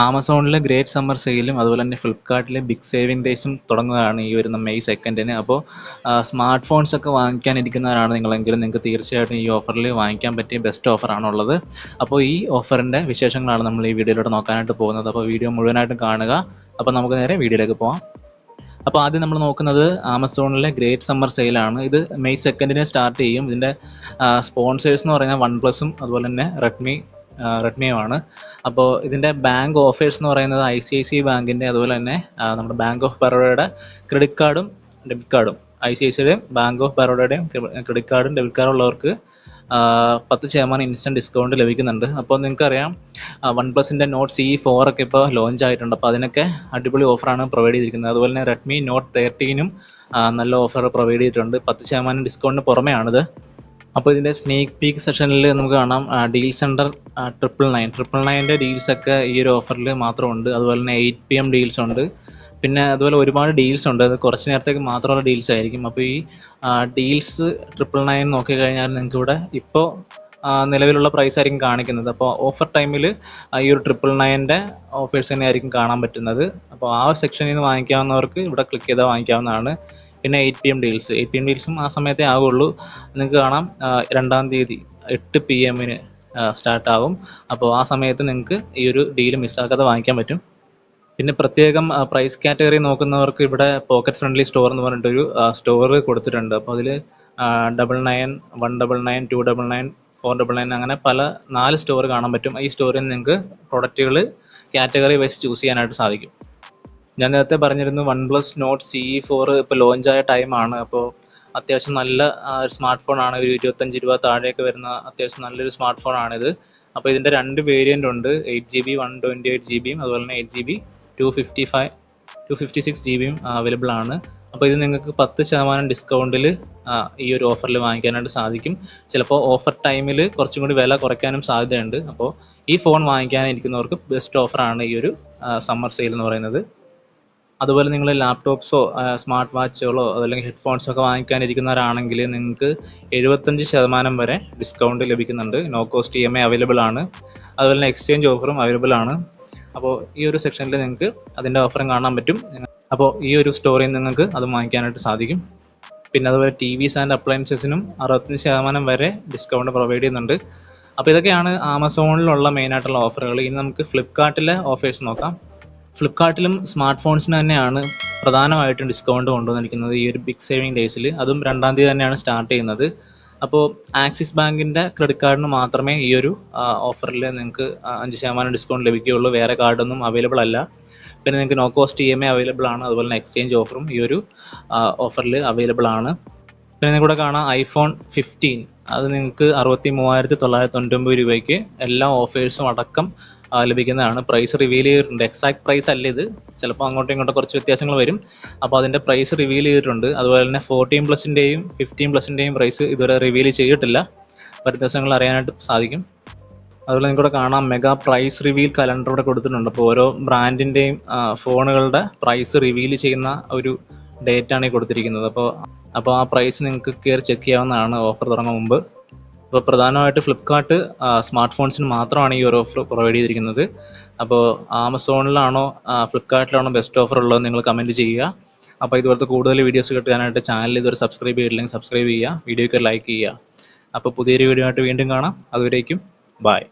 ആമസോണിലെ great summer സെയിലും അതുപോലെ തന്നെ ഫ്ലിപ്കാർട്ടിലെ big saving ഡേയ്സും തുടങ്ങുകയാണ് ഈ വരുന്ന മെയ് സെക്കൻഡിന്. അപ്പോൾ സ്മാർട്ട് ഫോൺസ് ഒക്കെ വാങ്ങിക്കാനിരിക്കുന്നവരാണ് നിങ്ങളെങ്കിലും. നിങ്ങൾക്ക് തീർച്ചയായിട്ടും ഈ ഓഫറിൽ വാങ്ങിക്കാൻ പറ്റിയ ബെസ്റ്റ് ഓഫറാണുള്ളത്. അപ്പോൾ ഈ ഓഫറിന്റെ വിശേഷങ്ങളാണ് നമ്മൾ ഈ വീഡിയോയിലൂടെ നോക്കാനായിട്ട് പോകുന്നത്. അപ്പോൾ വീഡിയോ മുഴുവനായിട്ടും കാണുക. അപ്പോൾ നമുക്ക് നേരെ വീഡിയോയിലേക്ക് പോകാം അപ്പോൾ ആദ്യം നമ്മൾ നോക്കുന്നത് ആമസോണിലെ ഗ്രേറ്റ് സമ്മർ സെയിലാണ്. ഇത് മെയ് സെക്കൻഡിന് സ്റ്റാർട്ട് ചെയ്യും. ഇതിന്റെ സ്പോൺസേഴ്സ് എന്ന് പറഞ്ഞാൽ വൺ പ്ലസും അതുപോലെ തന്നെ റെഡ്മി റെഡ്മിയുമാണ്. അപ്പോൾ ഇതിന്റെ ബാങ്ക് ഓഫേഴ്സ് എന്ന് പറയുന്നത് ഐ സി ഐ സി ബാങ്കിന്റെ അതുപോലെ തന്നെ നമ്മുടെ ബാങ്ക് ഓഫ് ബറോഡയുടെ ക്രെഡിറ്റ് കാർഡും ഡെബിറ്റ് കാർഡും. ഐ സി ഐ സിയുടെയും ബാങ്ക് ഓഫ് ബറോഡയുടെയും ക്രെഡിറ്റ് കാർഡും ഡെബിറ്റ് കാർഡും ഉള്ളവർക്ക് പത്ത് ശതമാനം ഇൻസ്റ്റന്റ് ഡിസ്കൗണ്ട് ലഭിക്കുന്നുണ്ട്. അപ്പോൾ നിങ്ങൾക്കറിയാം വൺ പ്ലസിന്റെ നോട്ട് സി ഫോർ ഒക്കെ ഇപ്പോൾ ലോഞ്ച് ആയിട്ടുണ്ട്. അപ്പോൾ അതിനൊക്കെ അടിപൊളി ഓഫറാണ് പ്രൊവൈഡ് ചെയ്തിരിക്കുന്നത്. അതുപോലെ തന്നെ റെഡ്മി നോട്ട് തേർട്ടീനും നല്ല ഓഫർ പ്രൊവൈഡ് ചെയ്തിട്ടുണ്ട്. പത്ത് ശതമാനം ഡിസ്കൗണ്ടിന് പുറമെയാണിത്. അപ്പോൾ ഇതിന്റെ സ്നേക്ക് പീക്ക് സെഷനിൽ നമുക്ക് കാണാം deal centre triple nine triple നയന്റെ ഡീൽസൊക്കെ ഈ ഒരു ഓഫറിൽ മാത്രമുണ്ട്. അതുപോലെ തന്നെ എയ്റ്റ് പി എം ഡീൽസ് ഉണ്ട്. പിന്നെ അതുപോലെ ഒരുപാട് ഡീൽസ് ഉണ്ട്. അത് കുറച്ച് നേരത്തേക്ക് മാത്രമുള്ള ഡീൽസ് ആയിരിക്കും. അപ്പോൾ ഈ ഡീൽസ് ട്രിപ്പിൾ നയൻ നോക്കിക്കഴിഞ്ഞാൽ നിങ്ങൾക്ക് ഇവിടെ ഇപ്പോൾ നിലവിലുള്ള പ്രൈസ് ആയിരിക്കും കാണിക്കുന്നത്. അപ്പോൾ ഓഫർ ടൈമിൽ ഈ ഒരു ട്രിപ്പിൾ നയന്റെ ഓഫേഴ്സ് തന്നെ ആയിരിക്കും കാണാൻ പറ്റുന്നത്. അപ്പോൾ ആ സെക്ഷനിൽ നിന്ന് വാങ്ങിക്കാവുന്നവർക്ക് ഇവിടെ ക്ലിക്ക് ചെയ്താൽ വാങ്ങിക്കാവുന്നതാണ്. പിന്നെ eight P M deals eight P M ഡീൽസും ആ സമയത്തേ ആവുള്ളൂ. നിങ്ങൾക്ക് കാണാം രണ്ടാം തീയതി എട്ട് പി എമ്മിന് സ്റ്റാർട്ടാവും അപ്പോൾ ആ സമയത്ത് നിങ്ങൾക്ക് ഈ ഒരു ഡീൽ മിസ്സാക്കാതെ വാങ്ങിക്കാൻ പറ്റും. പിന്നെ പ്രത്യേകം പ്രൈസ് കാറ്റഗറി നോക്കുന്നവർക്ക് ഇവിടെ പോക്കറ്റ് ഫ്രണ്ട്ലി സ്റ്റോർ എന്ന് പറഞ്ഞിട്ടൊരു സ്റ്റോർ കൊടുത്തിട്ടുണ്ട്. അപ്പോൾ അതിൽ double nine one double nine two double nine four double nine അങ്ങനെ പല നാല് സ്റ്റോർ കാണാൻ പറ്റും. ഈ സ്റ്റോറിൽ നിങ്ങൾക്ക് പ്രൊഡക്റ്റുകൾ കാറ്റഗറി വൈസ് ചൂസ് ചെയ്യാനായിട്ട് സാധിക്കും. ഞാൻ നേരത്തെ പറഞ്ഞിരുന്നു one plus Nord C four ഇപ്പോൾ ലോഞ്ചായ ടൈമാണ് അപ്പോൾ അത്യാവശ്യം നല്ല സ്മാർട്ട് ഫോൺ ആണ്. ഒരു ഇരുപത്തഞ്ച് രൂപ താഴെയൊക്കെ വരുന്ന അത്യാവശ്യം നല്ലൊരു സ്മാർട്ട് ഫോൺ ആണിത്. അപ്പോൾ ഇതിന്റെ രണ്ട് വേരിയന്റ് ഉണ്ട്. Eight G B one twenty eight G ബിയും അതുപോലെ തന്നെ eight G B to fifty five to fifty six G ബിയും അവൈലബിൾ ആണ്. അപ്പോൾ ഇത് നിങ്ങൾക്ക് പത്ത് ശതമാനം ഡിസ്കൗണ്ടിൽ ഈ ഒരു ഓഫറിൽ വാങ്ങിക്കാനായിട്ട് സാധിക്കും. ചിലപ്പോൾ ഓഫർ ടൈമിൽ കുറച്ചും കൂടി വില കുറയ്ക്കാനും സാധ്യതയുണ്ട്. അപ്പോൾ ഈ ഫോൺ വാങ്ങിക്കാനിരിക്കുന്നവർക്ക് ബെസ്റ്റ് ഓഫറാണ് ഈ ഒരു സമ്മർ സെയിൽ എന്ന് പറയുന്നത്. അതുപോലെ നിങ്ങൾ ലാപ്ടോപ്സോ സ്മാർട്ട് വാച്ചുകളോ അതല്ലെങ്കിൽ ഹെഡ്ഫോൺസോ ഒക്കെ വാങ്ങിക്കാനിരിക്കുന്നവരാണെങ്കിൽ നിങ്ങൾക്ക് എഴുപത്തഞ്ച് ശതമാനം വരെ ഡിസ്കൗണ്ട് ലഭിക്കുന്നുണ്ട്. No cost E M I available ആണ്. അതുപോലെ തന്നെ എക്സ്ചേഞ്ച് ഓഫറും അവൈലബിൾ ആണ്. അപ്പോൾ ഈ ഒരു സെക്ഷനിൽ നിങ്ങൾക്ക് അതിന്റെ ഓഫറും കാണാൻ പറ്റും. അപ്പോൾ ഈ ഒരു സ്റ്റോറിൽ നിങ്ങൾക്ക് അത് വാങ്ങിക്കാനായിട്ട് സാധിക്കും. പിന്നെ അതുപോലെ ടി വിസ് ആൻഡ് അപ്ലയൻസസിനും അറുപത്തഞ്ച് ശതമാനം വരെ ഡിസ്കൗണ്ട് പ്രൊവൈഡ് ചെയ്യുന്നുണ്ട്. അപ്പോൾ ഇതൊക്കെയാണ് ആമസോണിലുള്ള മെയിനായിട്ടുള്ള ഓഫറുകൾ ഇനി നമുക്ക് ഫ്ലിപ്കാർട്ടിലെ ഓഫേഴ്സ് നോക്കാം. ഫ്ലിപ്കാർട്ടിലും സ്മാർട്ട് ഫോൺസിന് തന്നെയാണ് പ്രധാനമായിട്ടും ഡിസ്കൗണ്ട് കൊണ്ടുവന്നിരിക്കുന്നത് ഈ ഒരു ബിഗ് സേവിങ് ഡേയ്സിൽ അതും രണ്ടാം തീയതി തന്നെയാണ് സ്റ്റാർട്ട് ചെയ്യുന്നത്. അപ്പോൾ ആക്സിസ് ബാങ്കിന്റെ ക്രെഡിറ്റ് കാർഡിന് മാത്രമേ ഈ ഒരു ഓഫറിൽ നിങ്ങൾക്ക് അഞ്ച് ശതമാനം ഡിസ്കൗണ്ട് ലഭിക്കുകയുള്ളൂ. വേറെ കാർഡൊന്നും അവൈലബിൾ അല്ല. പിന്നെ നിങ്ങൾക്ക് no cost E M I available ആണ്. അതുപോലെ തന്നെ എക്സ്ചേഞ്ച് ഓഫറും ഈ ഒരു ഓഫറിൽ അവൈലബിൾ ആണ്. പിന്നെ നിങ്ങളുടെ കാണാം ഐഫോൺ ഫിഫ്റ്റീൻ അത് നിങ്ങൾക്ക് അറുപത്തി മൂവായിരത്തി തൊള്ളായിരത്തി തൊണ്ണൂറ്റൊമ്പത് രൂപയ്ക്ക് എല്ലാ ഓഫേഴ്സും അടക്കം ലഭിക്കുന്നതാണ് പ്രൈസ് റിവീൽ ചെയ്തിട്ടുണ്ട്. എക്സാക്ട് പ്രൈസ് അല്ല ഇത്. ചിലപ്പോൾ അങ്ങോട്ടും ഇങ്ങോട്ടും കുറച്ച് വ്യത്യാസങ്ങൾ വരും. അപ്പോൾ അതിന്റെ പ്രൈസ് റിവീൽ ചെയ്തിട്ടുണ്ട്. അതുപോലെ തന്നെ ഫോർട്ടീൻ പ്ലസിന്റെയും ഫിഫ്റ്റീൻ പ്ലസിന്റെയും പ്രൈസ് ഇതുവരെ റിവീൽ ചെയ്തിട്ടില്ല. വരും ദിവസങ്ങളിൽ അറിയാനായിട്ട് സാധിക്കും. അതുപോലെ നിങ്ങൾക്ക് കാണാം. മെഗാ പ്രൈസ് റിവീൽ കലണ്ടർ ഇവിടെ കൊടുത്തിട്ടുണ്ട്. അപ്പോൾ ഓരോ ബ്രാൻഡിന്റെയും ഫോണുകളുടെ പ്രൈസ് റിവീൽ ചെയ്യുന്ന ഒരു ഡേറ്റാണ് ഈ കൊടുത്തിരിക്കുന്നത്. അപ്പോൾ അപ്പോൾ ആ പ്രൈസ് നിങ്ങൾക്ക് കയറി ചെക്ക് ചെയ്യാവുന്നതാണ്. ഓഫർ തുടങ്ങും മുമ്പ്. അപ്പോൾ പ്രധാനമായിട്ട് ഫ്ലിപ്കാർട്ട് സ്മാർട്ട് ഫോൺസിന് മാത്രമാണ് ഈ ഒരു ഓഫർ പ്രൊവൈഡ് ചെയ്തിരിക്കുന്നത്. അപ്പോൾ ആമസോണിലാണോ ഫ്ലിപ്കാർട്ടിലാണോ ബെസ്റ്റ് ഓഫർ ഉള്ളത് നിങ്ങൾ കമന്റ് ചെയ്യുക. അപ്പോൾ ഇതുപോലത്തെ കൂടുതൽ വീഡിയോസ് കിട്ടാനായിട്ട് ചാനൽ ഇതുവരെ സബ്സ്ക്രൈബ് ചെയ്തിട്ടില്ലെങ്കിൽ സബ്സ്ക്രൈബ് ചെയ്യുക. വീഡിയോയ്ക്ക് ലൈക്ക് ചെയ്യുക. അപ്പോൾ പുതിയൊരു വീഡിയോ ആയിട്ട് വീണ്ടും കാണാം. അതുവരേക്കും ബൈ